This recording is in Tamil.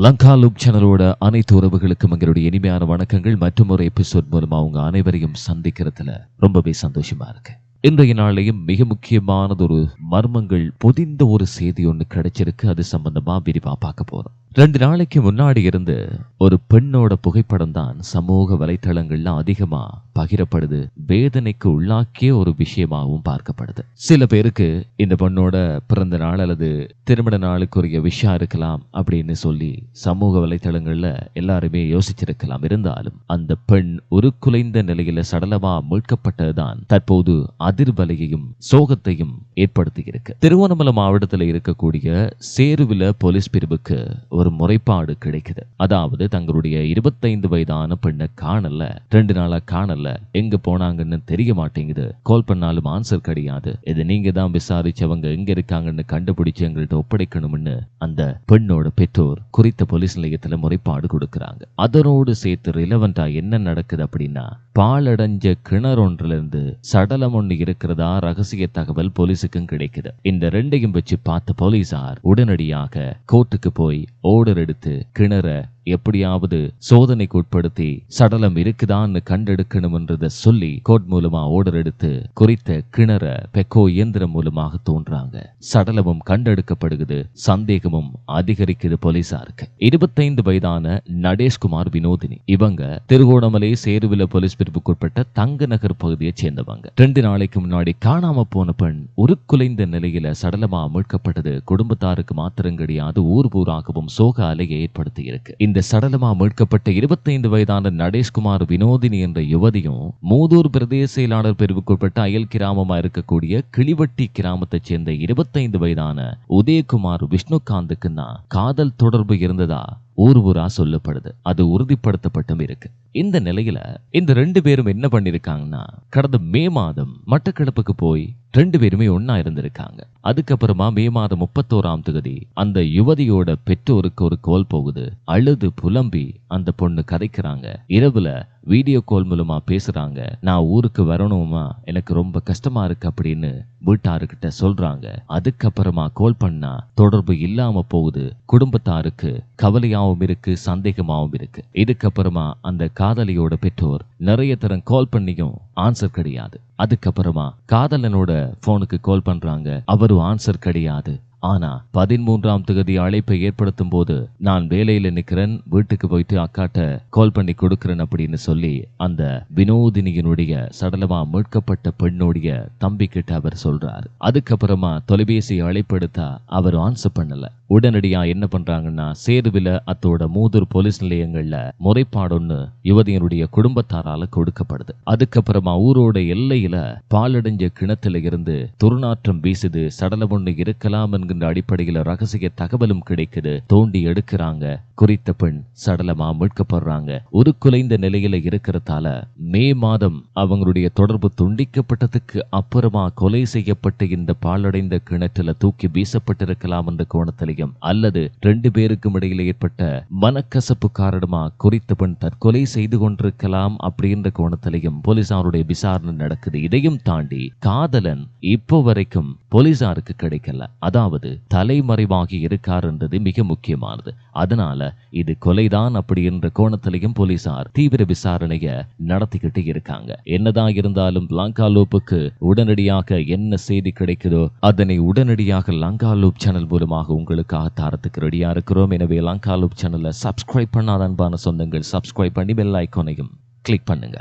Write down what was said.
லங்கா லுக் சேனலோட அனைத்து உறவுகளுக்கும் எங்களுடைய இனிமையான வணக்கங்கள். மற்றும் ஒரு எபிசோட் மூலமா அவங்க அனைவரையும் சந்திக்கிறதுல ரொம்பவே சந்தோஷமா இருக்கு. இன்றைய நாளையும் மிக முக்கியமானது ஒரு மர்மங்கள் பொதிந்த ஒரு செய்தி ஒன்று கிடைச்சிருக்கு. அது சம்பந்தமா விரிவா பார்க்க போறோம். ரெண்டு நாளைக்கு முன்னாடி இருந்து ஒரு பெண்ணோட புகைப்படம் தான் சமூக வலைத்தளங்கள்ல அதிகமா பகிரப்படுது. வேதனைக்கு உள்ளாக்கிய ஒரு விஷயமாகவும் பார்க்கப்படுது. சில பேருக்கு இந்த பெண்ணோட பிறந்த நாள் அல்லது திருமண நாளுக்குரிய விஷயம் இருக்கலாம் அப்படின்னு சொல்லி சமூக வலைத்தளங்கள்ல எல்லாருமே யோசிச்சிருக்கலாம். இருந்தாலும் அந்த பெண் ஒரு குலைந்த நிலையில சடலமா மீட்கப்பட்டதுதான் தற்போது அதிர்வலையையும் சோகத்தையும் ஏற்படுத்தி இருக்கு திருவண்ணாமலை மாவட்டத்தில் இருக்கக்கூடிய சேருவில போலீஸ் பிரிவுக்கு ஒரு முறைப்பாடு கிடைக்குது. அதாவது தங்களுடைய இருபத்தைந்து வயதான பெண்ணை காணல ரெண்டு நாளா காணல எங்க போனாங்கன்னு தெரிய மாட்டேங்குது. கால் பண்ணாலும் ஆன்சர் கிடையாது. இது நீங்க தான் விசாரிச்சவங்க எங்க இருக்காங்கன்னு கண்டுபிடிச்சு எங்கள்கிட்ட ஒப்படைக்கணும்னு அந்த பெண்ணோட பெற்றோர் குறித்த போலீஸ் நிலையத்துல முறைப்பாடு கொடுக்கறாங்க. அதனோடு சேர்த்து ரிலவெண்டா என்ன நடக்குது அப்படின்னா பாலடைஞ்ச கிணறொன்றுல இருந்து சடலம் ஒண்ணு இருக்கிறதா ரகசிய தகவல் போலீஸுக்கும் கிடைக்குது. இந்த ரெண்டையும் வச்சு பார்த்த போலீசார் உடனடியாக கோர்ட்டுக்கு போய் ஓடர் எடுத்து கிணற எப்படியாவது சோதனைக்கு உட்படுத்தி சடலம் இருக்குதான்னு கண்டெடுக்கணும்ன்றத சொல்லி கோட் மூலமா ஓர்டர் எடுத்து குறித்த கிணற பெக்கோ இயந்திரம் மூலமாக தோன்றாங்க. சடலமும் கண்டெடுக்கப்படுகிறது சந்தேகமும் அதிகரிக்குது போலீசாருக்கு. இருபத்தைந்து வயதான நடேஷ்குமார் வினோதினி. இவங்க திருகோணமலை சேருவில போலீஸ் பிரிவுக்குட்பட்ட தங்க நகர் பகுதியைச் சேர்ந்தவங்க. ரெண்டு நாளைக்கு முன்னாடி காணாம போன பெண் ஒரு குலைந்த நிலையில சடலமா மீட்கப்பட்டது குடும்பத்தாருக்கு மாத்திரம் கிடையாது ஊர் ஊராகவும் சோக அலையை ஏற்படுத்தி இருக்கு இந்த சடலமா மீட்கப்பட்ட இருபத்தைந்து வயதான நடேஷ்குமார் வினோதினி என்ற யுவதியும் மூதூர் பிரதேச செயலாளர் பிரிவுக்குட்பட்ட அயல் கிராமமா இருக்கக்கூடிய கிளிவட்டி கிராமத்தைச் சேர்ந்த இருபத்தைந்து வயதான உதயகுமார் விஷ்ணுகாந்துக்குன்னா காதல் தொடர்பு இருந்ததா? ஊர் ஊரா சொல்லப்படுது. அது உறுதிப்படுத்தப்பட்டும் இருக்கு. இந்த நிலையில இந்த ரெண்டு பேரும் என்ன பண்ணிருக்காங்கன்னா கடந்த மே மாதம் மட்டக்களப்புக்கு போய் ரெண்டு பேருமே ஒன்னா இருந்திருக்காங்க. அதுக்கப்புறமா மே மாதம் முப்பத்தோராம் தேதி அந்த யுவதியோட பெற்றோருக்கு ஒரு கோல் போகுது. அழுது புலம்பி அந்த பொண்ணு கதைக்கிறாங்க. இரவுல வீடியோ கால் மூலமா பேசுறாங்க. நான் ஊருக்கு வரணுமா? எனக்கு ரொம்ப கஷ்டமா இருக்கு அப்படின்னு வீட்டாருக்கிட்ட சொல்றாங்க. அதுக்கப்புறமா கால் பண்ணா தொடர்பு இல்லாம போகுது. குடும்பத்தாருக்கு கவலையாவும் இருக்கு சந்தேகமாவும் இருக்கு. இதுக்கப்புறமா அந்த காதலியோட பெற்றோர் நிறைய தரம் கால் பண்ணியும் ஆன்சர் கிடையாது. அதுக்கப்புறமா காதலனோட போனுக்கு கால் பண்றாங்க. அவரும் ஆன்சர் கிடையாது. ஆனா பதிமூன்றாம் தகுதி அழைப்பை ஏற்படுத்தும் போது நான் வேலையில நிக்கிறேன் வீட்டுக்கு போயிட்டு அக்காட்ட கால் பண்ணி கொடுக்கிறேன் அப்படின்னு சொல்லி அந்த வினோதினியினுடைய சடலமா மீட்கப்பட்ட பெண்ணுடைய தம்பி கிட்ட அவர் சொல்றாரு. அதுக்கப்புறமா தொலைபேசி அழைப்படுத்தா அவர் ஆன்சர் பண்ணல. உடனடியா என்ன பண்றாங்கன்னா சேதுவில அத்தோட மூதூர் போலீஸ் நிலையங்கள்ல முறைப்பாடொன்னு யுவதியினுடைய குடும்பத்தாரால கொடுக்கப்படுது. அதுக்கப்புறமா ஊரோட எல்லையில பாலடைஞ்ச கிணத்துல இருந்து துர்நாற்றம் வீசுது. சடலம் ஒண்ணு இருக்கலாம் என்கின்ற அடிப்படையில் ரகசிய தகவலும் கிடைக்குது. தோண்டி எடுக்கிறாங்க. குறித்த பெண் சடலமா மீட்கப்படுறாங்க. ஒரு குலைந்த நிலையில இருக்கிறதால மே மாதம் அவங்களுடைய தொடர்பு துண்டிக்கப்பட்டதுக்கு அப்புறமா கொலை செய்யப்பட்டு இந்த பாலடைந்த கிணற்றுல தூக்கி வீசப்பட்டிருக்கலாம் என்ற கோணத்திலையும் அல்லது ரெண்டு பேருக்கும் இடையில ஏற்பட்ட மனக்கசப்பு காரணமா குறித்த பெண் தற்கொலை செய்து கொண்டிருக்கலாம் அப்படின்ற கோணத்திலையும் போலீசாருடைய விசாரணை நடக்குது. இதையும் தாண்டி காதலன் இப்போ வரைக்கும் போலீசாருக்கு கிடைக்கல. அதாவது தலைமறைவாகி இருக்காருன்றது மிக முக்கியமானது. அதனால இது கொலைதான் அப்படி என்ற கோணத்திலையும் போலீசார் தீவிர விசாரணையை நடத்திக்கிட்டு இருக்காங்க. என்னதான் இருந்தாலும் லங்கா லூப்புக்கு உடனடியாக என்ன செய்தி கிடைக்குதோ அதனை உடனடியாக லங்கா லூப் சேனல் மூலமாக உங்களுக்காக தாரத்துக்கு ரெடியா இருக்கிறோம். எனவே லங்காலூப் சேனலை சப்ஸ்கிரைப் பண்ணாத அன்பான சொந்தங்கள் சப்ஸ்கிரைப் பண்ணி பெல் ஐக்கோனையும் கிளிக் பண்ணுங்க.